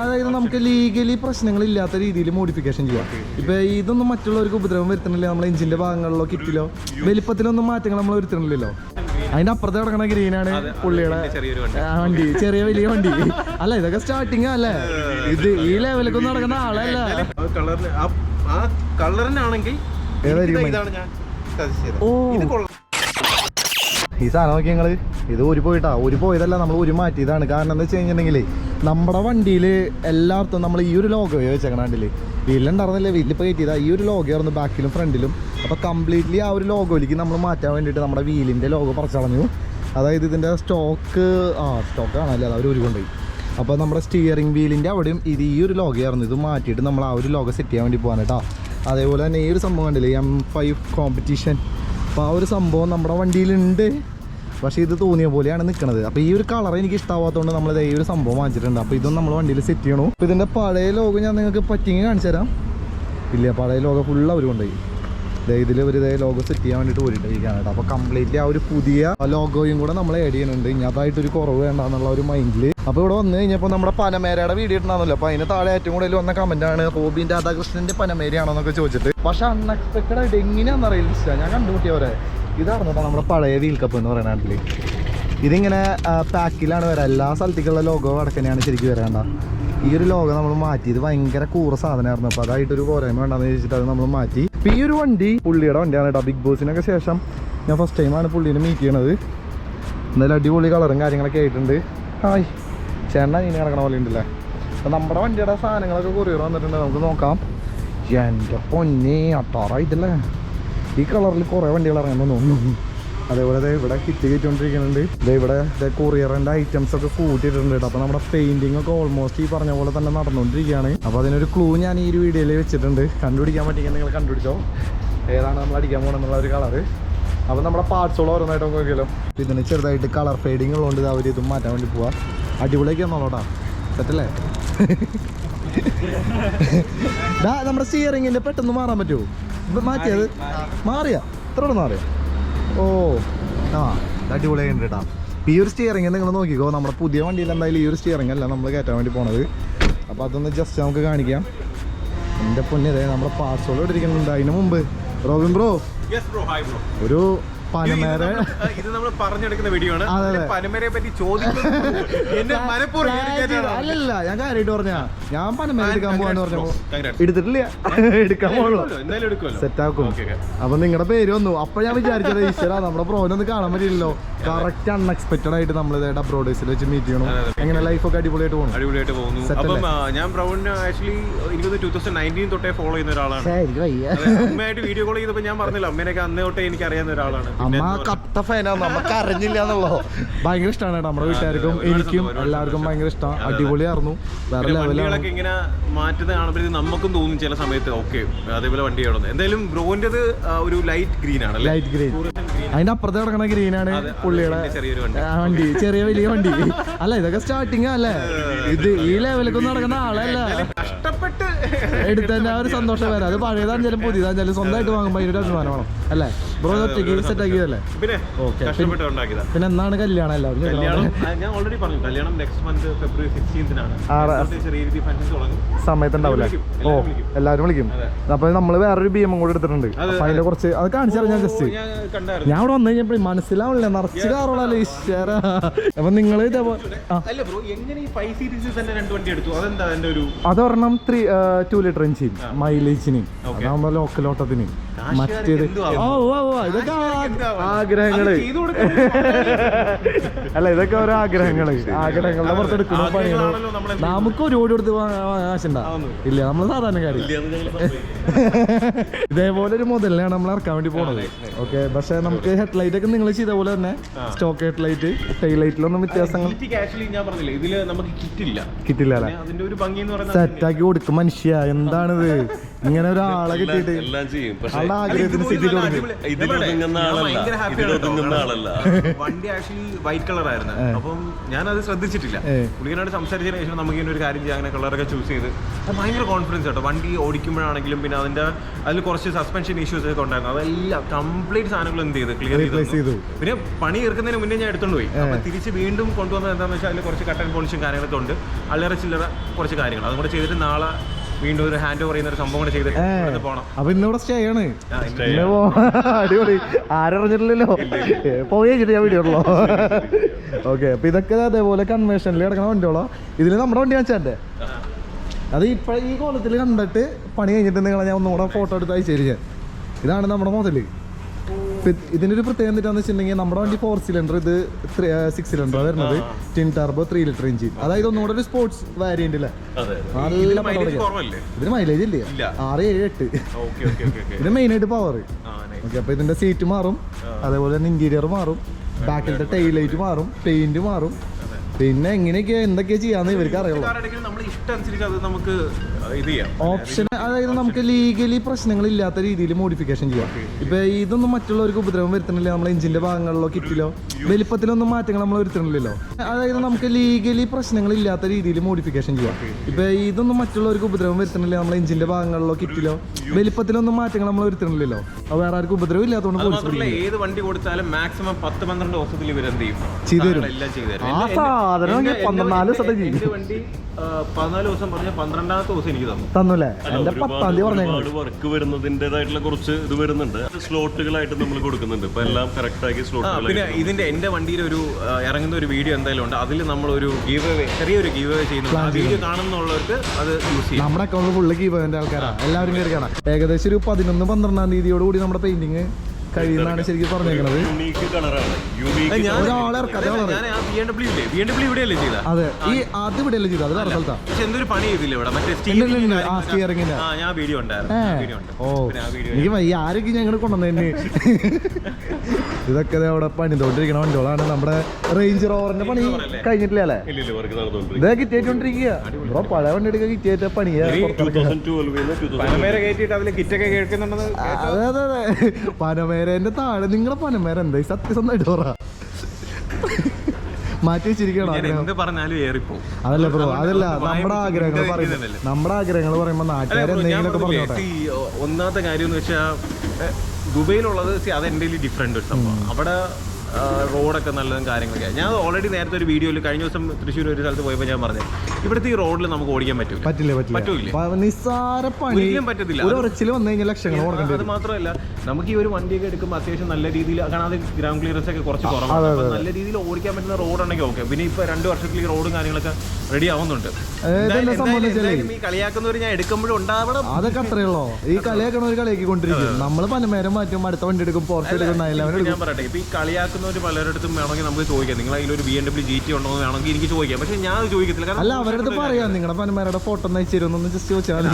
അതായത് നമുക്ക് ലീഗലി പ്രശ്നങ്ങളില്ലാത്ത രീതിയിൽ മോഡിഫിക്കേഷൻ ചെയ്യാം. ഇപ്പൊ ഇതൊന്നും മറ്റുള്ളവർക്ക് ഉപദ്രവം വരുത്തണില്ല? നമ്മളെ എഞ്ചിന്റെ ഭാഗങ്ങളിലോ കിറ്റിലോ? വലിപ്പത്തിലൊന്നും മാറ്റങ്ങൾ നമ്മൾ വരുത്തണില്ലല്ലോ. അതിന്റെ അപ്പുറത്ത് കിടക്കണ ഗ്രീനാണ് പുള്ളിയുടെ വണ്ടി. ചെറിയ വലിയ വണ്ടി. അല്ല ഇതൊക്കെ സ്റ്റാർട്ടിങ് അല്ലേ? ഇത് ഈ ലെവലിലേക്ക് നടക്കുന്ന ആളല്ല. കളറിനാണെങ്കിൽ ഓ. ഈ സാധനം നോക്കി ഞങ്ങൾ ഇത് ഒരു പോയിട്ടാ. ഒരു പോയതല്ല നമ്മൾ ഒരു മാറ്റിയതാണ്. കാരണം എന്താ വെച്ച് നമ്മുടെ വണ്ടിയിൽ എല്ലായിടത്തും നമ്മൾ ഈ ഒരു ലോഗോ വെച്ചേക്കണ വണ്ടിയിൽ വീട്ടിലുണ്ടായിരുന്നില്ല? വീട്ടിലിപ്പോൾ കയറ്റിയതാ. ഈ ഒരു ലോഗോ ആയിരുന്നു ബാക്കിലും ഫ്രണ്ടിലും. അപ്പോൾ കംപ്ലീറ്റ്ലി ആ ഒരു ലോഗോയിലേക്ക് നമ്മൾ മാറ്റാൻ വേണ്ടിയിട്ട് നമ്മുടെ വീലിന്റെ ലോഗോ പറിച്ചളഞ്ഞു. അതായത് ഇതിന്റെ സ്റ്റോക്ക് ആ സ്റ്റോക്ക് ആണല്ലേ? അത് അവർ ഊരി കൊണ്ടുപോയി അപ്പോൾ നമ്മുടെ സ്റ്റിയറിംഗ് വീലിന്റെ അവിടെയും ഇത് ഈ ഒരു ലോഗോ ആയിരുന്നു. ഇത് മാറ്റിയിട്ട് നമ്മൾ ആ ഒരു ലോഗോ സെറ്റ് ചെയ്യാൻ വേണ്ടി പോകാൻ കേട്ടോ. അതേപോലെ തന്നെ ഈ ഒരു സംഭവം കണ്ടില്ലേ? എം ഫൈവ് കോമ്പറ്റീഷൻ അപ്പോൾ ആ ഒരു സംഭവം നമ്മുടെ വണ്ടിയിലുണ്ട്. പക്ഷേ ഇത് തോന്നിയ പോലെയാണ് നിൽക്കുന്നത് അപ്പോൾ ഈ ഒരു കളർ എനിക്ക് ഇഷ്ടമാവാത്തതുകൊണ്ട് നമ്മൾ ഈ ഒരു സംഭവം വാങ്ങിച്ചിട്ടുണ്ട്. അപ്പോൾ ഇതൊന്നും നമ്മൾ വണ്ടിയിൽ സെറ്റ് ചെയ്യണു. അപ്പോൾ ഇതിന്റെ പഴയ ലോകം ഞാൻ നിങ്ങൾക്ക് പറ്റിങ്ങി കാണിച്ചു തരാം. ഇല്ല പഴയ ലോകം ഫുൾ അവർ കൊണ്ടുപോയി. ഇതിൽ ഒരു ഇതേ ലോഗോ സെറ്റ് ചെയ്യാൻ വേണ്ടിയിട്ട് പോയിട്ടിരിക്കുകയാണ് കേട്ടോ. അപ്പോൾ കംപ്ലീറ്റ്ലി ആ ഒരു പുതിയ ലോഗോയും കൂടെ നമ്മൾ ആഡ് ചെയ്യുന്നുണ്ട്. ഇനി അതായിട്ടൊരു കുറവ് വേണ്ട എന്നുള്ള ഒരു മൈൻഡിൽ അപ്പോൾ ഇവിടെ വന്നു കഴിഞ്ഞപ്പോൾ നമ്മുടെ പനമേരയുടെ വീഡിയോ ഇട്ടുണ്ടാകുമല്ലോ അപ്പോൾ അതിന് താഴെ ഏറ്റവും കൂടുതൽ വന്ന കമന്റാണ് റോബിൻ രാധാകൃഷ്ണന്റെ പനമേരയാണോ എന്നൊക്കെ ചോദിച്ചിട്ട്. പക്ഷേ അൺഎക്സ്പെക്റ്റഡ് ആയിട്ട് എങ്ങനെയാണെന്ന് അറിയില്ല ഞാൻ കണ്ടുമുട്ടിയവരെ. ഇതാണ് കേട്ടോ നമ്മുടെ പഴയ വീൽ കപ്പ് എന്ന് പറയുന്ന നാട്ടിൽ ഇതിങ്ങനെ പാക്കിലാണ് വരാം. എല്ലാ സ്ഥലത്തേക്കുള്ള ലോഗോ അടക്കനെയാണ് ശരിക്കും വരേണ്ട ഈ ഒരു ലോഗോ നമ്മൾ മാറ്റി. ഇത് ഭയങ്കര കൂറ സാധനമായിരുന്നു. അപ്പോൾ അതായിട്ടൊരു പോരായ്മ വേണ്ടെന്ന് ചോദിച്ചിട്ട് അത് നമ്മൾ മാറ്റി. ഈ ഒരു വണ്ടി പുള്ളിയുടെ വണ്ടിയാണ് കേട്ടോ. ബിഗ് ബോസിനൊക്കെ ശേഷം ഞാൻ ഫസ്റ്റ് ടൈമാണ് പുള്ളീനെ മീറ്റ് ചെയ്യണത്. എന്തായാലും അടിപൊളി കളറും കാര്യങ്ങളൊക്കെ ആയിട്ടുണ്ട്. ഹായ്. ചേട്ടൻ ഇനി കിടക്കണ പോലെ ഉണ്ടല്ലേ? അപ്പം നമ്മുടെ വണ്ടിയുടെ സാധനങ്ങളൊക്കെ കൊറിയർ വന്നിട്ടുണ്ട്. നമുക്ക് നോക്കാം. എന്റെ പൊന്നേ അട്ടാറ ഇതല്ലേ ഈ കളറിൽ കുറേ വണ്ടികൾ ഇറങ്ങുന്നു തോന്നുന്നു. അതേപോലെ ഇവിടെ കിറ്റ് കയറ്റിക്കൊണ്ടിരിക്കുന്നുണ്ട്. ഇതേ ഇവിടെ കൊറിയറിന്റെ ഐറ്റംസ് ഒക്കെ കൂട്ടിയിട്ടുണ്ട് കേട്ടോ. അപ്പോൾ നമ്മുടെ പെയിന്റിംഗ് ഒക്കെ ഓൾമോസ്റ്റ് ഈ പറഞ്ഞ പോലെ തന്നെ നടന്നുകൊണ്ടിരിക്കുകയാണ്. അപ്പോൾ അതിനൊരു ക്ലൂ ഞാൻ ഈ ഒരു വീഡിയോയിൽ വെച്ചിട്ടുണ്ട്. കണ്ടുപിടിക്കാൻ പറ്റിയെങ്കിൽ നിങ്ങൾ കണ്ടുപിടിച്ചോ. ഏതാണ് നമ്മൾ അടിക്കാൻ പോകണമെന്നുള്ള ഒരു കളറ് അപ്പോൾ നമ്മുടെ പാർട്സുകൾ ഓരോന്നായിട്ട് നോക്കിയല്ലോ ഇതിന് ചെറുതായിട്ട് കളർ ഫെയ്ഡിങ് ഉള്ളതുകൊണ്ട് അവർ ഇതും മാറ്റാൻ വേണ്ടി പോവാ. അടിപൊളിയൊക്കെ ഒന്നോട്ടാ സെറ്റല്ലേ ഡാ നമ്മുടെ സ്റ്റിയറിങ്ങിന്റെ പെട്ടെന്ന് മാറാൻ പറ്റുമോ? മാറ്റിയത്? മാറിയാ? എത്ര മാറിയ? ഓ ആ ഇത് അടിപൊളിയായിട്ടുണ്ട് കേട്ടോ ഈ ഒരു സ്റ്റിയറിങ് നിങ്ങൾ നോക്കിക്കോ നമ്മുടെ പുതിയ വണ്ടിയിൽ എന്തായാലും ഈ ഒരു സ്റ്റിയറിങ് അല്ല നമ്മൾ കയറ്റാൻ വേണ്ടി പോണത്. അപ്പോൾ അതൊന്ന് ജസ്റ്റ് നമുക്ക് കാണിക്കാം. എന്റെ പൊന്നിതേ നമ്മുടെ പാസ്വേഡ് ഇട്ടിരിക്കുന്നുണ്ട് അതിന് മുമ്പ്. Robin bro? ഒരു പനമേര ഇത് നമ്മൾ പറഞ്ഞെടുക്കുന്ന വീഡിയോ ആണ്. അതെ, അതെ. അതിലെ പനമേരെ പറ്റി ചോദിക്കുന്നത് എന്നെ മനഃപൂർവം അല്ലല്ല ഞാൻ കാര്യമായിട്ട് പറഞ്ഞ ഞാൻ പനമേര എടുക്കാൻ പോവാന്ന് പറഞ്ഞപ്പോ Congrats. എടുത്തിട്ടില്ല. എടുക്കാൻ പോകുള്ളൂ സെറ്റ് ആക്കും. അപ്പൊ നിങ്ങളുടെ പേര് വന്നു. അപ്പൊ ഞാൻ വിചാരിച്ചത് ഈശ്വര നമ്മുടെ പ്രോനൊന്നും കാണാൻ പറ്റില്ലല്ലോ. കറക്റ്റ് അൺഎക്സ്പെക്ടഡ് ആയിട്ട് നമ്മൾ ഇതായിട്ട് അബ്രോഡേഴ്സിൽ വെച്ച് മീറ്റ് ചെയ്യണം. അങ്ങനെ ലൈഫ് എങ്ങനെ ലൈഫൊക്കെ അടിപൊളിയായിട്ട് പോകും അടിപൊളിയായിട്ട് പോകുന്നു. അപ്പം ഞാൻ ബ്രൗണിനെ ആക്ച്വലി എനിക്ക് ടൂ തൗസൻഡ് നയന്റീൻ തൊട്ടേ ഫോളോ ചെയ്യുന്ന ഒരാളാണ്. അമ്മയായിട്ട് വീഡിയോ കോൾ ചെയ്തപ്പോൾ ഞാൻ പറഞ്ഞില്ല അമ്മേനൊക്കെ അന്നേ തൊട്ടേ എനിക്ക് അറിയാവുന്ന ഒരാളാണ്. അമ്മ കത്ത ഫാനാണ് നമുക്ക് അറിഞ്ഞില്ല എന്നുള്ളോ ഭയങ്കര ഇഷ്ടമാണ് കേട്ടോ നമ്മുടെ വീട്ടുകാർക്കും എനിക്കും എല്ലാവർക്കും ഭയങ്കര ഇഷ്ടമാണ്. അടിപൊളിയായിരുന്നു. വേറെ ലെവലാണ് ഇങ്ങനെ മാറ്റുന്ന കാണുമ്പോഴത്തേക്കും നമുക്കും തോന്നും ചില സമയത്ത് ഓക്കെ അതേപോലെ വണ്ടി ആണെന്ന് എന്തായാലും ബ്രോന്റേത് ഒരു ലൈറ്റ് ഗ്രീൻ ആണ് ലൈറ്റ് ഗ്രീൻ അതിന്റെ അപ്പുറത്ത് കിടക്കണ ഗ്രീനാണ് പുള്ളിയുടെ ചെറിയൊരു വണ്ടി. ചെറിയ വലിയ വണ്ടി. അല്ല ഇതൊക്കെ സ്റ്റാർട്ടിങ് അല്ലേ? ഇത് ഈ ലെവലൊക്കെ നടക്കുന്ന ആളല്ല. കഷ്ടപ്പെട്ട് എടുത്തതിന്റെ ആ ഒരു സന്തോഷം വരാം. അത് പഴയതാണെങ്കിലും പുതിയതാണെങ്കിലും സ്വന്തമായിട്ട് വാങ്ങുമ്പോൾ അതിനൊരു അഭിമാനം വേണം അല്ലേ? ബ്രോ ഒറ്റയ്ക്ക് സെറ്റ് ആക്കിയതല്ലേ? ഉണ്ടാക്കിയതാ. പിന്നെ എന്നാണ് കല്യാണം എല്ലാവരും ഞാൻ ഓൾറെഡി പറഞ്ഞു. കല്യാണം നെക്സ്റ്റ് മന്ത് ഫെബ്രുവരി സിക്സ്റ്റീൻത്തിനാണ് സമയത്തുണ്ടാവില്ലേ ഓ എല്ലാവരും വിളിക്കും. അപ്പൊ നമ്മൾ വേറൊരു ബി എം കൂടെ എടുത്തിട്ടുണ്ട്. അപ്പൊ അതിന്റെ കുറച്ച് അത് കാണിച്ചാൽ ഞാൻ ജസ്റ്റ് ഞാൻ ഇവിടെ വന്നു കഴിഞ്ഞപ്പോ മനസ്സിലാവില്ല നിറച്ച് കാറുള്ള ഈശ്വര. അപ്പൊ നിങ്ങൾ ഇതേപോലെ അതൊരെണ്ണം ത്രീ ടു ലിറ്റർ എഞ്ചിൻ മൈലേജിന് അതാകുമ്പോൾ ലോക്കലോട്ടത്തിനെയും ലോക്കൽ ഓട്ടത്തിന്. മറ്റേത്. ഓ ഓ ഓ ഇതൊക്കെ ആഗ്രഹങ്ങൾ. അല്ല? ഇതൊക്കെ ഓരോ ആഗ്രഹങ്ങൾ. ആഗ്രഹങ്ങളുടെ നമുക്ക് ഒരു ഓടി കൊടുത്ത് കാശുണ്ടാ ആവുന്നു. ഇല്ല നമ്മൾ സാധാരണക്കാരി. ഇതേപോലെ ഒരു മുതലാണ് നമ്മൾ ഇറക്കാൻ വേണ്ടി പോണത്. ഓക്കെ പക്ഷെ നമുക്ക് ഹെഡ് ലൈറ്റ് ഒക്കെ നിങ്ങൾ ചെയ്ത പോലെ തന്നെ സ്റ്റോക്ക് ഹെഡ് ലൈറ്റ് ടൈൽ ലൈറ്റിലൊന്നും വ്യത്യാസങ്ങൾ കിറ്റില്ല കിട്ടില്ല സെറ്റ് ആക്കി സെറ്റാക്കി കൊടുക്കും മനുഷ്യ എന്താണിത്? ഇങ്ങനെ ഒരാളെ കിട്ടിയിട്ട്. എല്ലാം ചെയ്യും. പക്ഷെ നിങ്ങളുടെ ആഗ്രഹത്തിന് തുടങ്ങി ഇതിലൊതുങ്ങുന്ന ആളല്ല. ഇതിലൊതുങ്ങുന്ന ആളല്ല. വണ്ടി ആക്ച്വലി വൈറ്റ് കളർ ആയിരുന്നു. അപ്പം ഞാൻ അത് ശ്രദ്ധിച്ചിട്ടില്ല. പുള്ളിയോട് സംസാരിച്ചതിന് ശേഷം നമുക്ക് ഇങ്ങനെ ഒരു കാര്യം ചെയ്യാം. അങ്ങനെ കളറൊക്കെ ചൂസ് ചെയ്ത്. ഭയങ്കര കോൺഫിഡൻസ് കേട്ടോ വണ്ടി ഓടിക്കുമ്പോഴാണെങ്കിലും പിന്നെ അതിന്റെ അതിൽ കുറച്ച് സസ്പെൻഷൻ ഇഷ്യൂസ് ഒക്കെ ഉണ്ടായിരുന്നു അതെല്ലാം കംപ്ലീറ്റ് സാധനങ്ങൾ എന്ത് ചെയ്ത്? ക്ലിയർ. ചെയ്തു. പിന്നെ പണി തീർക്കുന്നതിന് മുന്നേ ഞാൻ എടുത്തോണ്ട് പോയി. അപ്പൊ തിരിച്ച് വീണ്ടും കൊണ്ടുവന്നത് എന്താണെന്ന് വെച്ചാൽ അതിൽ കുറച്ച് കട്ടൻ പോളിഷും കാര്യങ്ങളൊക്കെ ഉണ്ട്. അല്ലറ ചില്ലറ കുറച്ച് കാര്യങ്ങൾ. അതും കൂടെ ചെയ്തിട്ട് നാളെ വീണ്ടും ഒരു ഹാൻഡ് ഓവർ ചെയ്യുന്ന ഒരു സംഭവം കൂടെ ചെയ്തിട്ട്. ഇവിടുന്ന് പോകണം അപ്പൊ ഇന്നിവിടെ സ്റ്റേ ആണ്. ഇന്ന് പോ- അടിപൊളി. ആരറിഞ്ഞിട്ടില്ലല്ലോ? പോയി വെച്ചിട്ട് ഞാൻ വീഡിയോ ഉള്ളോ ഓക്കെ അപ്പൊ ഇതൊക്കെ അതേപോലെ കൺവെൻഷനിൽ കിടക്കണ വണ്ടിയോളോ ഇതിൽ നമ്മുടെ വണ്ടി വെച്ചാന്റെ അത് ഇപ്പഴ ഈ കോലത്തിൽ കണ്ടിട്ട് പണി കഴിഞ്ഞിട്ട് നിങ്ങളെ ഞാൻ ഒന്നുകൂടെ ഫോട്ടോ എടുത്ത് അയച്ചു തരിക. ഇതാണ് നമ്മുടെ മുതൽ ഇതിന്റെ ഒരു പ്രത്യേകത എന്താണെന്ന് വെച്ചിട്ടുണ്ടെങ്കിൽ നമ്മുടെ വണ്ടി ഫോർ സിലിണ്ടർ ഇത് സിക്സ് സിലിണ്ടർ വരുന്നത്. Twin turbo three litre engine അതായത് ഒന്നുകൂടെ ഒരു സ്പോർട്സ് വാരിയന്റ് അല്ലേ ഇതിന് മൈലേജ് ഇല്ല. ആറ് ഏഴ് എട്ട്. ഇതിന് മെയിൻ ആയിട്ട് പവർ. ഓക്കെ അപ്പൊ ഇതിന്റെ സീറ്റ് മാറും. അതേപോലെ തന്നെ ഇന്റീരിയർ മാറും. ബാക്കിലത്തെ ടൈൽ ലൈറ്റ് മാറും. പെയിന്റ് മാറും. പിന്നെ എങ്ങനെയൊക്കെയാ എന്തൊക്കെയാ ചെയ്യാന്ന് ഇവർക്ക് അറിയുള്ളൂ ഇത് ചെയ്യാം. ഓപ്ഷൻ അതായത് നമുക്ക് ലീഗലി പ്രശ്നങ്ങൾ ഇല്ലാത്ത രീതിയിൽ മോഡിഫിക്കേഷൻ ചെയ്യാം. ഇപ്പൊ ഇതൊന്നും മറ്റുള്ളവർക്ക് ഉപദ്രവം വരുത്തണില്ല. നമ്മളെ എഞ്ചിന്റെ ഭാഗങ്ങളിലോ കിറ്റിലോ വലിപ്പത്തിലൊന്നും മാറ്റങ്ങൾ നമ്മൾ വരുത്തണില്ലല്ലോ. അതായത് നമുക്ക് ലീഗലി പ്രശ്നങ്ങൾ ഇല്ലാത്ത രീതിയിൽ മോഡിഫിക്കേഷൻ ചെയ്യാം. ഇപ്പൊ ഇതൊന്നും മറ്റുള്ളവർക്ക് ഉപദ്രവം വരുത്തണില്ല. നമ്മളെ എഞ്ചിന്റെ ഭാഗങ്ങളിലോ കിറ്റിലോ വലിപ്പത്തിലൊന്നും മാറ്റങ്ങൾ നമ്മൾ വരുത്തണില്ലല്ലോ. വേറെ ആർക്കും ഉപദ്രവം ഇല്ലാത്തതുകൊണ്ട് ഏത് വണ്ടി കൊടുത്താലും മാക്സിമം പത്ത് പന്ത്രണ്ട് ദിവസത്തിൽ ഇവർ എന്ത് ചെയ്യും? ചെയ്തു ആ സാധനം പന്ത്രണ്ടാൽ ദിവസത്തെ വണ്ടി പതിനാല് ദിവസം പറഞ്ഞ പന്ത്രണ്ടാമത്തെ ദിവസം എനിക്ക് തന്നു. തന്നൂല്ലേ? അല്ല, എന്റെ പത്താം തീയതി പറഞ്ഞേക്കുന്നത് ഒരുപാട് വർക്ക് വരുന്നതിന്റെതായിട്ടുള്ള കുറച്ച് ഇത് വരുന്നുണ്ട്. അത് സ്ലോട്ടുകളായിട്ട് നമ്മൾ കൊടുക്കുന്നുണ്ട്. ഇപ്പൊ എല്ലാം കറക്റ്റ് ആക്കി ആ സ്ലോട്ടുകൾ പിന്നെ ഇതിന്റെ എന്റെ വണ്ടിയിൽ ഒരു ആ, ഇറങ്ങുന്ന ഒരു വീഡിയോ എന്തായാലും ഉണ്ട്. അതിൽ നമ്മൾ ഒരു ഗീവ് അവേ ചെറിയൊരു ഗീവ് അവേ ചെയ്യുന്നുണ്ട് ആ വീഡിയോ കാണുന്നുള്ളവർക്ക് അത് യൂസ് ചെയ്യും. നമ്മുടെ അക്കൗണ്ട് ഫുള്ള് കീപ്പതിന്റെ ആൾക്കാരാ എല്ലാവരും കയറി കാണാം ഏകദേശം ഒരു പതിനൊന്ന് പന്ത്രണ്ടാം തീയതിയോട് കൂടി നമ്മുടെ പെയിന്റിങ് കഴിയുന്നതാണ് ശരിക്കും പറഞ്ഞേക്കണത്. അതെ, ഈ ഡബ്ല്യൂ ഇവിടെയല്ലേ ചെയ്ത? അതെ ഇവിടെ ചെയ്തത് അത് വേറെ സ്ഥലത്താ എന്തൊരു പണി ചെയ്തില്ല ഇവിടെ? മറ്റേ ഇല്ല, ഇല്ല, steering ഇല്ല. ആ, കാര്യങ്ങളൊക്കെ- ആ ഞാൻ വീഡിയോ ഉണ്ടായിരുന്നു. ഏ. വീഡിയോ ഉണ്ട്. ഓ പിന്നെ ആ വീഡിയോ എനിക്ക് വയ്യ. ആരൊക്കെ ഞങ്ങൾ കൊണ്ടുവന്നെ ഇതൊക്കെ ദേ അവിടെ പണിതോണ്ടിരിക്കണ വണ്ടികളാണ്. നമ്മുടെ റേഞ്ച് റോവറിന്റെ പണി കഴിഞ്ഞിട്ടില്ല അല്ലേ? ഇതേ കിറ്റേറ്റോണ്ടിരിക്കുക ബ്രോ പഴയ വണ്ടി എടുക്കുക കിറ്റേറ്റ പണിയാ അതെ അതെ അതെ. പനമേരന്റെ താഴെ നിങ്ങളെ പനമേര എന്താ ഈ സത്യസന്ധമായിട്ട് പറ. മാറ്റി വെച്ചിരിക്കണോ അതല്ല ബ്രോ അതല്ല നമ്മുടെ ആഗ്രഹങ്ങൾ പറയുന്നത് നമ്മുടെ ആഗ്രഹങ്ങൾ പറയുമ്പോൾ നാട്ടുകാരെ നാട്ടുകാർ എന്തെങ്കിലുമൊക്കെ പറഞ്ഞോട്ടെ? ഒന്നാമത്തെ കാര്യം എന്ന് വെച്ചാൽ ദുബൈയിലുള്ളത് അത് എന്റെ ഡിഫറെന്റ് ഒരു സംഭവം. അവിടെ റോഡൊക്കെ നല്ലതും കാര്യങ്ങളൊക്കെ ഞാൻ ഓൾറെഡി നേരത്തെ ഒരു വീഡിയോയിൽ കഴിഞ്ഞ ദിവസം തൃശ്ശൂർ ഒരു സ്ഥലത്ത് പോയപ്പോൾ ഞാൻ പറഞ്ഞു ഇവിടുത്തെ ഈ റോഡിൽ നമുക്ക് ഓടിക്കാൻ പറ്റില്ല പറ്റില്ല. പറ്റില്ല? പറ്റൂലേ? നിസ്സാര പണി. പറ്റത്തില്ല. വന്നു കഴിഞ്ഞാൽ ലക്ഷങ്ങൾ അത് മാത്രമല്ല നമുക്ക് ഈ ഒരു വണ്ടിയൊക്കെ എടുക്കുമ്പോൾ അത്യാവശ്യം നല്ല രീതിയിൽ കാരണം അത് ഗ്രൗണ്ട് ക്ലിയറൻസ് ഒക്കെ കുറച്ച് കുറവാണ്. അപ്പോൾ നല്ല രീതിയിൽ ഓടിക്കാൻ പറ്റുന്ന റോഡ് ഉണ്ടെങ്കിൽ ഓക്കെ പിന്നെ ഇപ്പൊ രണ്ട് വർഷത്തിൽ ഈ റോഡും കാര്യങ്ങളൊക്കെ റെഡി ആവുന്നുണ്ട്. ഈ കളിയാക്കുന്നവർ ഞാൻ എടുക്കുമ്പോഴും ഉണ്ടാവണം. അതൊക്കെ അത്രേ ഉള്ളോ? ഈ കളിയാക്കണ ഒരു കളിയാക്കിക്കൊണ്ടിരിക്കും നമ്മൾ പനമേരം മാറ്റും അടുത്ത വണ്ടി എടുക്കും എടുക്കും ഞാൻ പറയട്ടെ ഇപ്പൊ ഈ കളിയാക്കുന്നവർ പലരിടത്തും വേണമെങ്കിൽ നമുക്ക് ചോദിക്കാം. നിങ്ങൾ അതിലൊരു B M W G T ഉണ്ടോ എന്ന് വേണമെങ്കിൽ എനിക്ക് ചോദിക്കാം. പക്ഷെ ഞാൻ ചോദിക്കത്തില്ല. കാരണം അല്ല അവരുടെ പറയാം. നിങ്ങളുടെ പന്മാരുടെ ഫോട്ടോ ഒന്ന് അയച്ചു ജസ്റ്റ് ചോദിച്ചാൽ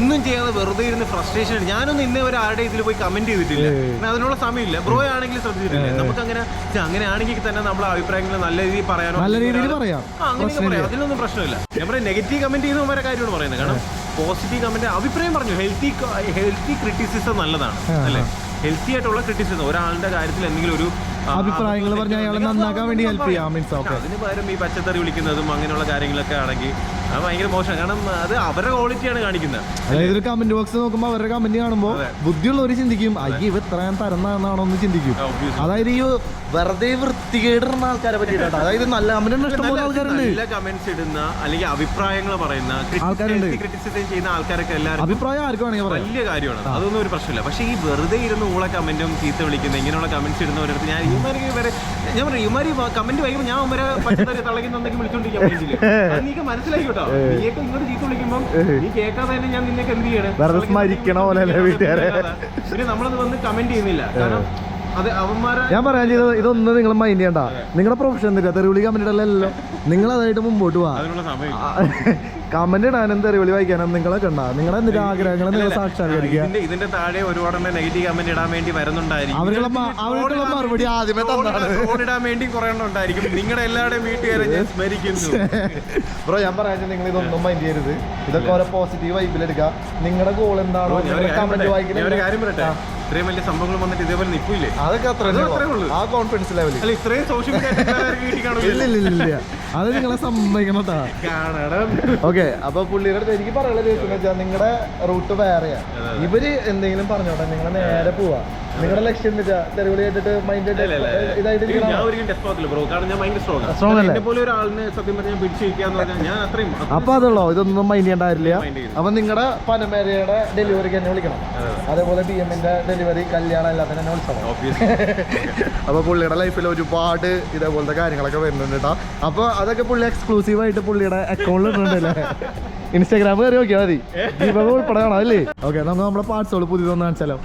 ഒന്നും ചെയ്യാതെ വെറുതെ ഇരുന്ന് ഫ്രസ്ട്രേഷൻ ഞാനൊന്നും ഇന്നേ ഒരു ആരുടെ ഇതിൽ പോയി കമന്റ് ചെയ്തിട്ടില്ല. അതിനുള്ള സമയമില്ല. ബ്രോ ആണെങ്കിൽ ശ്രദ്ധിച്ചിട്ടില്ല. നമുക്ക് അങ്ങനെ അങ്ങനെ ആണെങ്കിൽ തന്നെ നമ്മളെ അഭിപ്രായങ്ങൾ നല്ല രീതിയിൽ പറയാനോ നല്ല രീതിയിൽ പറയാം. അങ്ങനെ പറയാം. അതിലൊന്നും പ്രശ്നമില്ല. ഞാൻ പറയാം നെഗറ്റീവ് കമന്റ് ചെയ്യുന്നവരെ കാര്യമാണ് പറയുന്നത്. കാരണം പോസിറ്റീവ് കമന്റ് അഭിപ്രായം പറഞ്ഞു. ഹെൽത്തി ഹെൽത്തി ക്രിറ്റിസിസം നല്ലതാണ് അല്ലേ? ഹെൽത്തി ആയിട്ടുള്ള ക്രിറ്റിസിസം ഒരാളുടെ കാര്യത്തിൽ എന്തെങ്കിലും ഒരു അഭിപ്രായങ്ങൾ പറഞ്ഞാൽ അയാളെ നന്നാക്കാൻ വേണ്ടി ഹെൽപ്പ് ചെയ്യാം മീൻസ് ഓക്കെ അതിന് പകരം ഈ പച്ചത്തറി വിളിക്കുന്നതും അങ്ങനെയുള്ള കാര്യങ്ങളൊക്കെ ആണെങ്കിൽ അത് ഭയങ്കര മോശമാണ്. കാരണം അത് അവരുടെ ക്വാളിറ്റിയാണ് കാണിക്കുന്നത്. അതായത് ഒരു കമന്റ് ബോക്സ് നോക്കുമ്പോൾ അവരുടെ കമന്റ് കാണുമ്പോൾ ബുദ്ധിയുള്ളവർ ചിന്തിക്കും അയ്യ ഇവ ഇത്രയും തരുന്നതാണോ എന്ന് ചിന്തിക്കും. അതായത് ഈ വെറുതെ വൃത്തികേടുന്ന ആൾക്കാരെ പറ്റിയിട്ടാണ് അതായത് നല്ല കമന്റ് ഇഷ്ടംപോലെ ആൾക്കാരുണ്ട്. നല്ല കമന്റ്സ് ഇടുന്ന അല്ലെങ്കിൽ അഭിപ്രായങ്ങൾ പറയുന്ന ആൾക്കാരുണ്ട്. ക്രിറ്റിസിസം ചെയ്യുന്ന ആൾക്കാരൊക്കെ എല്ലാവരും അഭിപ്രായം ആർക്കും വേണമെങ്കിൽ വലിയ കാര്യമാണ്. അതൊന്നും ഒരു പ്രശ്നമില്ല. പക്ഷേ ഈ വെറുതെ ഇരുന്ന് ഊള കമന്റും ചീത്ത വിളിക്കുന്ന ഇങ്ങനെയുള്ള കമന്റ്സ് ഇടുന്നവരടുത്ത് ഞാൻ ഇവർക്ക് വരെ ഞാൻ പറയും ഇവർ കമന്റ് വായിക്കുമ്പോൾ ഞാൻ ഇവരെ പച്ചത്തറി തളകുന്നെങ്കിൽ വിളിച്ചോണ്ടിരിക്കാൻ പറ്റില്ല ചെയ്യണേ? വെറുതെ സ്മരിക്കണ പോലെ വീട്ടുകാരെ? പിന്നെ നമ്മളത് വന്ന് കമന്റ് ചെയ്യുന്നില്ല. കാരണം ഞാൻ പറയാൻ ചെയ്തത് ഇതൊന്നും നിങ്ങൾ മൈൻഡ് ചെയ്യണ്ട. നിങ്ങളുടെ പ്രൊഫഷൻ എന്തില്ല തെറിവിളി കമന്റ് ഇടലല്ലോ. നിങ്ങൾ അതായിട്ട് മുമ്പോട്ട് പോവാ കമന്റ് ഇടാനും തെറിവിളി വായിക്കാനും നിങ്ങളൊക്കെ കണ്ട. നിങ്ങളെ എന്തിന്റെ ആഗ്രഹങ്ങൾ നിങ്ങൾ സാക്ഷാത്കരിക്കുക? ഇതിന്റെ ഇതിന്റെ താഴെ ഒരുപാട് നെഗറ്റീവ് കമന്റ് ഇടാൻ വേണ്ടി വരുന്നുണ്ടായിരിക്കും. അവർക്കുള്ള മറുപടി ആദ്യമേ തന്നാണ്. ഇടാൻ വേണ്ടി കുറെ ഉണ്ടായിരിക്കും. നിങ്ങളുടെ എല്ലാവരുടെയും വീട്ടുകാരെ ഞാൻ സ്മരിക്കുന്നു. ബ്രോ ഞാൻ പറയാൻ നിങ്ങൾ ഇതൊന്നും മൈൻഡ് ചെയ്യരുത്. ഇതൊക്കെ ഓരോ പോസിറ്റീവ് വൈബിലെടുക്കുക നിങ്ങളുടെ ഗോൾ എന്താണോ കാര്യം കമന്റ് വായിക്കുന്നത് ഇത്രയും വലിയ സംഭവങ്ങൾ വന്നിട്ട് ഇതേപോലെ നിൽക്കില്ലേ? അതൊക്കെ അത്ര. ആ കോൺഫിഡൻസ് ലെവലിൽ അല്ല ഇത്രയും സോഷ്യൽ മീഡിയ അത് നിങ്ങളെ സമ്മതിക്കണം കാണണം. ഓക്കെ അപ്പൊ പുള്ളിയുടെ അടുത്ത് എനിക്ക് പറയാനുള്ള ദിവസം വെച്ചാൽ നിങ്ങളുടെ റൂട്ട് വേറെയാ. ഇവർ എന്തെങ്കിലും പറഞ്ഞോട്ടെ നിങ്ങളെ നേരെ പോവാ. നിങ്ങളുടെ ലക്ഷ്യം മൈൻഡ് ഇതായിട്ട് ഞാൻ ഒരിക്കലും ടെസ്റ്റ് ആകത്തില്ല ബ്രോ കാരണം ഞാൻ ഭയങ്കര സ്ട്രോങ് Strong അല്ലേ? എന്നെ പോലെ ഒരാളിനെ സത്യം പറഞ്ഞാൽ പറഞ്ഞാൽ ഞാൻ അത്രയും അപ്പൊ അതുള്ളോ? ഇതൊന്നും മൈൻഡ് ചെയ്യണ്ടായില്ല. അപ്പൊ നിങ്ങളുടെ പനമേരയുടെ ഡെലിവറിക്ക് എന്നെ വിളിക്കണം. അതേപോലെ ബി എമ്മിന്റെ ഡെലിവറി കല്യാണം എല്ലാത്തിനും എന്നെ വിളിച്ചോ അപ്പൊ പുള്ളിയുടെ ലൈഫിൽ ഒരുപാട് ഇതേപോലത്തെ കാര്യങ്ങളൊക്കെ വരുന്നുണ്ട് കേട്ടോ അപ്പൊ അതൊക്കെ പുള്ളി എക്സ്ക്ലൂസീവ് ആയിട്ട് പുള്ളിയുടെ അക്കൗണ്ടിൽ ഇടുന്നുണ്ടല്ലേ? ഇൻസ്റ്റാഗ്രാം കയറി നോക്കിയാൽ മതി. ദീപക ഉൾപ്പെടെയാണോ അല്ലേ? ഓക്കെ നമുക്ക് നമ്മുടെ പാർട്സുകൾ പുതിയതൊന്ന് കാണിച്ചാലോ?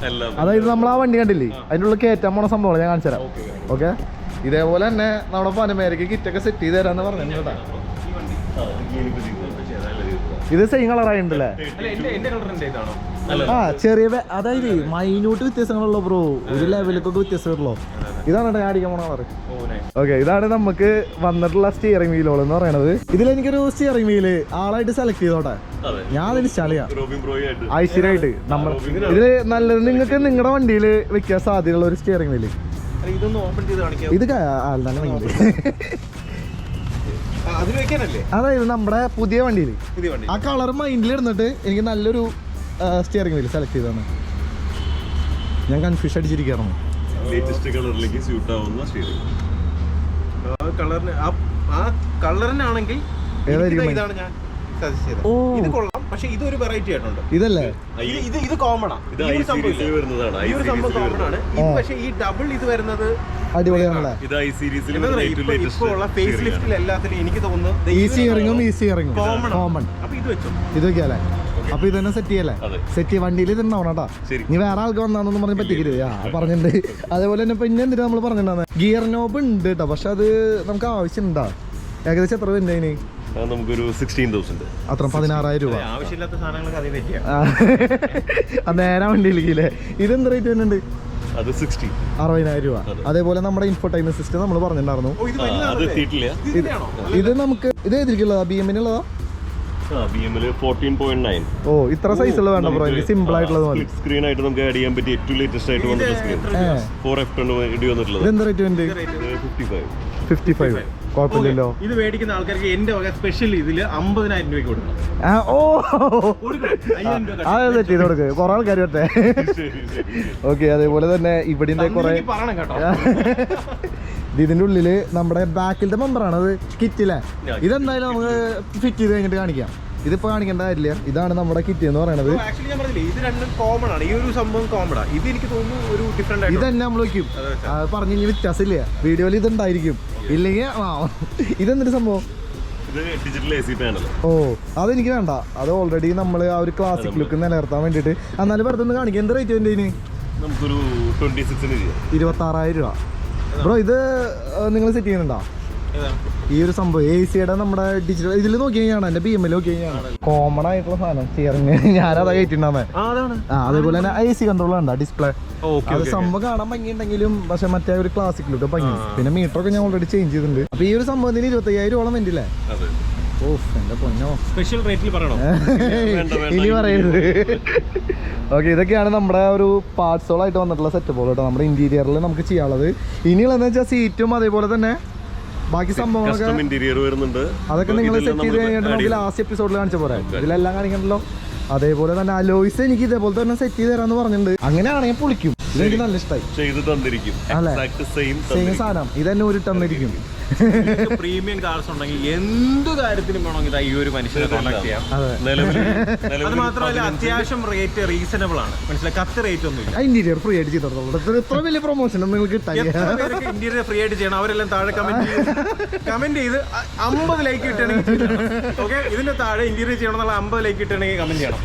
അതായത് നമ്മൾ ആ വണ്ടി കണ്ടില്ലേ? അതിന്റെ ഉള്ളിൽ കയറ്റാൻ പോണ സംഭവം ഞാൻ കാണിച്ചു തരാം ഓക്കെ ഇതേപോലെ തന്നെ നമ്മുടെ പനമേരക്ക് കിറ്റൊക്കെ സെറ്റ് ചെയ്ത് തരാന്ന് പറഞ്ഞു കേട്ടോ. ഇത് സെയിം കളറിന്റെ ഇതാണോ? ആ ചെറിയ അതായത് മൈന്യൂട്ട് വ്യത്യാസങ്ങളുള്ളൂ ബ്രോ ഒരു ലെവലിലൊക്കെ വ്യത്യാസമുള്ളൂ ഇതാണ് കേട്ടോ ഞാൻ അടിക്കാൻ പോണ കളറ് ഓ നൈസ് ഓക്കെ ഇതാണ് നമുക്ക് വന്നിട്ടുള്ള സ്റ്റിയറിംഗ് വീലുകൾ എന്ന് പറയുന്നത് ഇതിൽ എനിക്കൊരു സ്റ്റിയറിംഗ് വീൽ ആളായിട്ട് സെലക്ട് ചെയ്തോട്ടെ. ഞാൻ അതിന് ചളിയാ ഐശ്വര്യമായിട്ട് നമ്മൾ ഇതിൽ നല്ലത് നിങ്ങൾക്ക് നിങ്ങളുടെ വണ്ടിയിൽ വെക്കാൻ സാധ്യതയുള്ള ഒരു സ്റ്റിയറിംഗ് വീൽ ഇത് അതായത് നമ്മുടെ പുതിയ വണ്ടിയിൽ. ആ കളർ മൈൻഡിൽ ഇരുന്നിട്ട് എനിക്ക് നല്ലൊരു സ്റ്റിയറിംഗ് വീൽ സെലക്ട് ചെയ്താണ് ഞാൻ കൺഫ്യൂഷൻ അടിച്ചിരിക്കുകയായിരുന്നു. ലേറ്റസ്റ്റ് കളറിലേക്ക് സ്യൂട്ട് ആവുന്ന ശരി ആ കളറിന് ആ കളറിനാണെങ്കിൽ ഇതാണ് ഞാൻ സജസ്റ്റ് ചെയ്തത്. ഇത് കൊള്ളാം പക്ഷെ ഇതൊരു വെറൈറ്റി ആയിട്ടുണ്ട്. ഇതല്ലേ? ഇത് ഇത് കോമൺ ആണ് ഇത് ഈ ഒരു സംഭവം വരുന്നതാണ്. ഈ ഒരു സംഭവം സീരീസിൽ കോമൺ ആണ്. ഇത് പക്ഷെ ഈ ഡബിൾ ഇത് വരുന്നത് അടിപൊളിയാണല്ലേ ഇത് ഐ സീരീസിൽ ഇപ്പൊ ഉള്ള ഫേസ് ലിഫ്റ്റിൽ എല്ലാത്തിലും എനിക്ക് തോന്നുന്നു ഈ ഈസി ഇറങ്ങും ഈസി ഇറങ്ങും. കോമൺ കോമൺ അപ്പൊ ഇത് വെച്ചോ. ഇത് വെക്കാല്ലേ? അപ്പൊ ഇത് തന്നെ സെറ്റ് ചെയ്യല്ലേ? സെറ്റ് വണ്ടിയിൽ ഇത് ഉണ്ടാവണം കേട്ടോ. ഇനി വേറെ ആൾക്ക് വന്നാന്നൊന്നും പറഞ്ഞ് പറ്റിക്കരുത് ആ പറഞ്ഞിട്ടുണ്ട്. അതേപോലെ തന്നെ പിന്നെ എന്തിനാ നമ്മൾ പറഞ്ഞിട്ടുണ്ടാകുന്നത് ഗിയർ നോബ് ഉണ്ട് കേട്ടോ പക്ഷെ അത് നമുക്ക് ആവശ്യമുണ്ടാ ഏകദേശം എത്ര വരുന്നത് അതിന്? അത് നമുക്കൊരു സിക്സ്റ്റീൻ തൗസൻഡ് അത്ര പതിനാറായിരം രൂപ. ആവശ്യമില്ലാത്ത സാധനങ്ങളൊക്കെ നേരെ വണ്ടിയിലേക്കില്ലേ ഇതെന്ത് റേറ്റ് വരുന്നുണ്ട്? അത് സിക്സ്റ്റി അറുപതിനായിരം രൂപ. അതേപോലെ നമ്മുടെ ഇൻഫോർടൈൻമെന്റ് സിസ്റ്റം നമ്മൾ പറഞ്ഞിട്ടുണ്ടായിരുന്നു. ഇത് നമുക്ക് ഇത് ഏതിരിക്കുള്ളതാ ബി എമ്മിനുള്ളതാ ഓ ഇത്ര സൈസുള്ള വേണ്ട ബ്രോ എനിക്ക് സിമ്പിൾ ആയിട്ടുള്ളത് മതി. സ്ക്രീൻ ആയിട്ട് നമുക്ക് ആഡ് ചെയ്യാൻ പറ്റിയ ഏറ്റവും ലേറ്റസ്റ്റ് ആയിട്ട് വന്നിട്ടുള്ള സ്ക്രീൻ ഫോർ എഫ് ഇടി വന്നിട്ടുള്ളത്. എന്താ റേറ്റ് വേണ്ടി? ഫിഫ്റ്റി ഫൈവ് ഫിഫ്റ്റി ഫൈവ് കുഴപ്പമില്ലല്ലോ. ഇത് മേടിക്കുന്ന ആൾക്കാർക്ക് എന്റെ വക സ്പെഷ്യൽ ഇതിൽ അമ്പതിനായിരം രൂപയ്ക്ക് കൊടുക്കണം. ഓ. അതെ അതെ ചെയ്ത് കൊടുക്കുക കുറെ ആൾക്കാർ വരട്ടെ. ഓക്കെ അതേപോലെ തന്നെ ഇവിടെ കുറെ പറയണം കേട്ടോ. ഇത് ഇതിന്റെ ഉള്ളിൽ നമ്മുടെ ബാക്കിലത്തെ മെമ്പറാണ് അത് കിറ്റില്ലേ ഇതെന്തായാലും നമുക്ക് ഫിറ്റ് ചെയ്ത് കഴിഞ്ഞിട്ട് കാണിക്കാം. ഇതിപ്പോ കാണിക്കേണ്ട കാര്യമില്ല. ഇതാണ് നമ്മുടെ കിറ്റ് എന്ന് പറയുന്നത് ആക്ച്വലി ഞാൻ പറഞ്ഞില്ലേ ഇത് രണ്ടും കോമൺ ആണ്. ഈ ഒരു സംഭവം കോമൺ ആണ് ഇത് എനിക്ക് തോന്നുന്നു ഒരു ഡിഫറെന്റ് ഇത് തന്നെ നമ്മൾ വെക്കും. അത് പറഞ്ഞു കഴിഞ്ഞാൽ വ്യത്യാസമില്ല. വീഡിയോയിൽ ഇതുണ്ടായിരിക്കും. ഇല്ലെങ്കിൽ ആ ഇതെന്തൊരു സംഭവം? ഓ അതെനിക്ക് വേണ്ട. അത് ഓൾറെഡി നമ്മൾ ആ ഒരു ക്ലാസിക് ലുക്ക് നിലനിർത്താൻ വേണ്ടിട്ട് എന്നാലും വെറുതെ ഒന്ന് കാണിക്കാം. എന്ത് റേറ്റ് ഇതിന്? നമുക്കൊരു ഇരുപത്തി ആറായിരം രൂപ. ബ്രോ ഇത് നിങ്ങൾ സെറ്റ് ചെയ്യുന്നുണ്ടോ? ഈ ഒരു സംഭവം എ സിയുടെ നമ്മുടെ ഡിജിറ്റൽ ഇതിൽ നോക്കി കഴിഞ്ഞാണ് എന്റെ ബി എമ്മിൽ നോക്കി കഴിഞ്ഞാണ്. കോമൺ ആയിട്ടുള്ള സാധനം സ്റ്റിയറിംഗ് ഞാനതാ കയറ്റിണ്ടാമേ ആ അതേപോലെ തന്നെ ഐ സി കൺട്രോൾ ഉണ്ടോ ഡിസ്പ്ലേ ഓക്കെ അത് സംഭവം കാണാൻ ഭംഗിയുണ്ടെങ്കിലും പക്ഷെ മറ്റേ ഒരു ക്ലാസിക് ലുക്ക് ഭംഗി. പിന്നെ മീറ്റർ ഒക്കെ ഞാൻ ഓൾറെഡി ചേഞ്ച് ചെയ്തിട്ടുണ്ട്. അപ്പൊ ഈ ഒരു സംഭവത്തിന് ഇരുപത്തി അയ്യായിരം വേണ്ടില്ലേ ഓഫ് എന്റെ പൊന്നോ. സ്പെഷ്യൽ റേറ്റിൽ പറയണോ. ഇനി പറയരുത്. ഓക്കെ ഇതൊക്കെയാണ് നമ്മുടെ ഒരു പാർട്സുകളായിട്ട് വന്നിട്ടുള്ള സെറ്റപ്പുകൾ കേട്ടോ. നമ്മുടെ ഇന്റീരിയറിൽ നമുക്ക് ചെയ്യാനുള്ളത്. ഇനിയുള്ളതെന്ന് വെച്ചാൽ സീറ്റും അതേപോലെ തന്നെ ബാക്കി സംഭവങ്ങളൊക്കെ ഇന്റീരിയർ വരുന്നുണ്ട്. അതൊക്കെ നിങ്ങൾ സെറ്റ് ചെയ്ത് കഴിഞ്ഞിട്ട് നമുക്ക് ലാസ്റ്റ് എപ്പിസോഡിൽ കാണിച്ച പോരാ ഇതിലെല്ലാം കാണിക്കണ്ടല്ലോ. അതേപോലെ തന്നെ അലോയിസ് എനിക്ക് ഇതേപോലെ തന്നെ സെറ്റ് ചെയ്ത് തരാന്ന് പറഞ്ഞിട്ടുണ്ട്. അങ്ങനെയാണെങ്കിൽ പൊളിക്കും. ഇതെനിക്ക് നല്ല ഇഷ്ടമായി സെയിം സാധനം. ഇതന്നെ ഒരു തന്നിരിക്കും. പ്രീമിയം കാർസ് ഉണ്ടെങ്കിൽ എന്ത് കാര്യത്തിനും വേണമെങ്കിൽ ഈ ഒരു മനുഷ്യനെ കോൺടാക്ട് ചെയ്യാം. അതെ. മാത്രമല്ല അത്യാവശ്യം റേറ്റ് റീസണബിൾ ആണ്. മനസ്സിലായി? കത്ത് റേറ്റ് ഒന്നും ഇല്ല. ഇന്റീരിയർ ഫ്രീ ആയിട്ട് ചെയ്തോളൂ. ഇത്ര ഇത്ര വലിയ പ്രൊമോഷൻ നിങ്ങൾക്ക് കിട്ടാൻ ഇന്റീരിയർ ഫ്രീ ആയിട്ട് ചെയ്യണം? അവരെല്ലാം താഴെ കമന്റ് ചെയ്ത് കമന്റ് ചെയ്ത് അമ്പത് ലൈക്ക് കിട്ടണമെങ്കിൽ ഓക്കെ ഇതിന്റെ താഴെ ഇന്റീരിയർ ചെയ്യണം എന്നുള്ള അമ്പത് ലൈക്ക് കിട്ടണമെങ്കിൽ കമന്റ് ചെയ്യണം.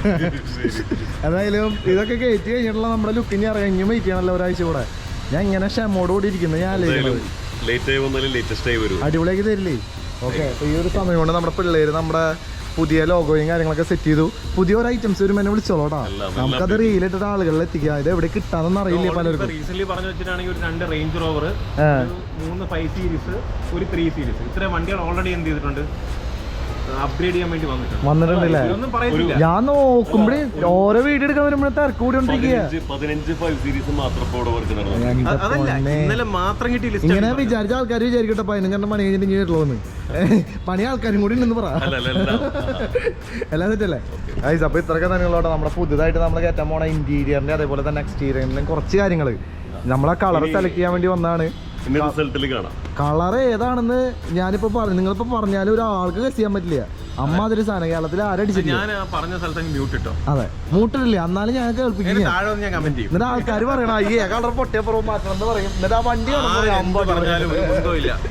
എന്തായാലും ഇതൊക്കെ കയറ്റി കഴിഞ്ഞിട്ടുള്ള നമ്മുടെ ലുക്കിന് ഇറങ്ങി വെയിറ്റ് ചെയ്യണല്ലോ ഒരാഴ്ച കൂടെ. ഞാൻ ഇങ്ങനെ ക്ഷമോടുകൂടി ഇരിക്കുന്നു. ഞാൻ ആലോചിക്കുന്നത്. ലേറ്റ് ആയി വന്നാലും ലേറ്റസ്റ്റ് ആയി വരും. അടിപൊളിയാക്കി തരില്ലേ? ഓക്കെ അപ്പോൾ ഈ ഒരു സമയം കൊണ്ട് നമ്മുടെ പിള്ളേര് നമ്മുടെ പുതിയ ലോഗോയും കാര്യങ്ങളൊക്കെ സെറ്റ് ചെയ്തു. പുതിയ ഒരു ഐറ്റംസ് ഒരു മെനു വിളിച്ചോളോടാ നമുക്കത് റീലിട്ടിട്ട് ആളുകളിൽ എത്തിക്കുക ഇത് എവിടെ കിട്ടാന്നൊന്നും അറിയില്ല പലർക്കും. റീസെന്റ് പറഞ്ഞു വെച്ചിട്ടാണെങ്കിൽ ഒരു രണ്ട് റേഞ്ച് റോവർ. മൂന്ന് ഫൈവ് സീരീസ് ഒരു ത്രീ സീരീസ് ഇത്രയും വണ്ടികൾ ഓൾറെഡി എന്ത് ചെയ്തിട്ടുണ്ട്? അപ്ഗ്രേഡ് ചെയ്യാൻ വേണ്ടി വന്നിട്ടുണ്ട്. വന്നിട്ടുണ്ടല്ലേ? ഒന്നും പറയുന്നില്ല ഞാൻ നോക്കുമ്പോഴേ ഓരോ വീട് എടുക്കാൻ വരുമ്പോഴേ തിരക്ക് കൂടിക്കൊണ്ടിരിക്കുക പതിനഞ്ച് ഫൈവ് സീരീസ് മാത്രം അതല്ല ഇന്നലെ മാത്രം കിട്ടിയ ലിസ്റ്റ് ഇങ്ങനെ വിചാരിച്ച ആൾക്കാർ വിചാരിക്കട്ടെ പതിനഞ്ചെണ്ണം പണി കഴിഞ്ഞിട്ട് ഇങ്ങനെ ഇട്ടുള്ളൂ പണി ആൾക്കാരും കൂടി ഉണ്ടെന്ന് പറ. എല്ലാം സെറ്റല്ലേ ഐസ് അപ്പോൾ ഇത്രയൊക്കെ തന്നെയുള്ളൂ നമ്മുടെ പുതുതായിട്ട് നമ്മൾ കയറ്റാൻ പോണ ഇന്റീരിയറിന്റെ അതേപോലെ തന്നെ എക്സ്റ്റീരിയറിന്റെ കുറച്ച് കാര്യങ്ങൾ നമ്മളെ കളർ സെലക്ട് ചെയ്യാൻ വേണ്ടി വന്നാണ് റിസൾട്ടിൽ കാണാം. കളർ ഏതാണെന്ന് ഞാനിപ്പോ പറഞ്ഞു. നിങ്ങളിപ്പോ പറഞ്ഞാലും ഒരാൾക്ക് ഗസ് ചെയ്യാൻ പറ്റില്ല. അമ്മ അതൊരു സാധനം കേരളത്തിൽ ആരടിച്ചില്ല ഞാൻ പറഞ്ഞ സ്ഥലത്ത് മ്യൂട്ട് ഇട്ടോ. അതെ. മൂട്ടിട്ടില്ല എന്നാലും ഞാൻ കേൾപ്പിക്കും എന്നിട്ട് ആൾക്കാർ പറയണ അയ്യേ കളർ പൊട്ടിയ പുറവും മാറ്റണം എന്ന് പറയും. എന്നിട്ട് ആ വണ്ടി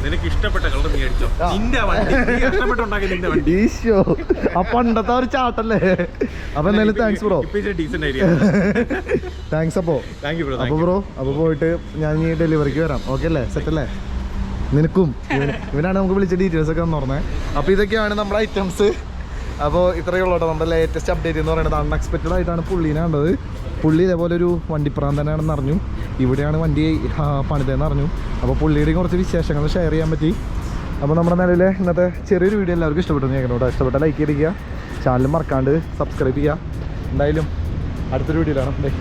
നിനക്ക് ഇഷ്ടപ്പെട്ട കളർ നീ അടിച്ചോ. നിന്റെ വണ്ടി. നിന്റെ വണ്ടി. ഈശോ. ആ പണ്ടത്തെ ഒരു ചാട്ടല്ലേ? അപ്പൊ എന്തായാലും താങ്ക്സ് ബ്രോ. താങ്ക്സ് അപ്പോ. അപ്പൊ ബ്രോ അപ്പൊ പോയിട്ട് ഞാൻ ഈ ഡെലിവറിക്ക് വരാം. ഓക്കെ അല്ലേ? സെറ്റ് അല്ലേ? നിനക്കും. ഇവനാണ് നമുക്ക് വിളിച്ച ഡീറ്റെയിൽസ് ഒക്കെ ഒന്ന് പറഞ്ഞത് അപ്പോൾ ഇതൊക്കെയാണ് നമ്മുടെ ഐറ്റംസ് അപ്പോൾ ഇത്രയേ ഉള്ളൂ കേട്ടോ നമ്മുടെ ലേറ്റസ്റ്റ് അപ്ഡേറ്റ് എന്ന് പറയുന്നത് അൺഎക്സ്പെക്റ്റഡ് ആയിട്ടാണ് പുള്ളീനെ കണ്ടത്. പുള്ളി ഇതേപോലെ ഒരു വണ്ടിപ്രാൻ തന്നെയാണെന്ന് അറിഞ്ഞു. ഇവിടെയാണ് വണ്ടി പണിതെന്ന് അറിഞ്ഞു. അപ്പോൾ പുള്ളിയുടെയും കുറച്ച് വിശേഷങ്ങൾ ഷെയർ ചെയ്യാൻ പറ്റി. അപ്പോൾ നമ്മുടെ നിലവിലെ ഇന്നത്തെ ചെറിയൊരു വീഡിയോ എല്ലാവർക്കും ഇഷ്ടപ്പെട്ടു കേട്ടോ ഇഷ്ടപ്പെട്ട ലൈക്ക് ചെയ്തിരിക്കുക. ചാനൽ മറക്കാണ്ട് സബ്സ്ക്രൈബ് ചെയ്യുക. എന്തായാലും അടുത്തൊരു വീഡിയോയിലാണ് ബൈ.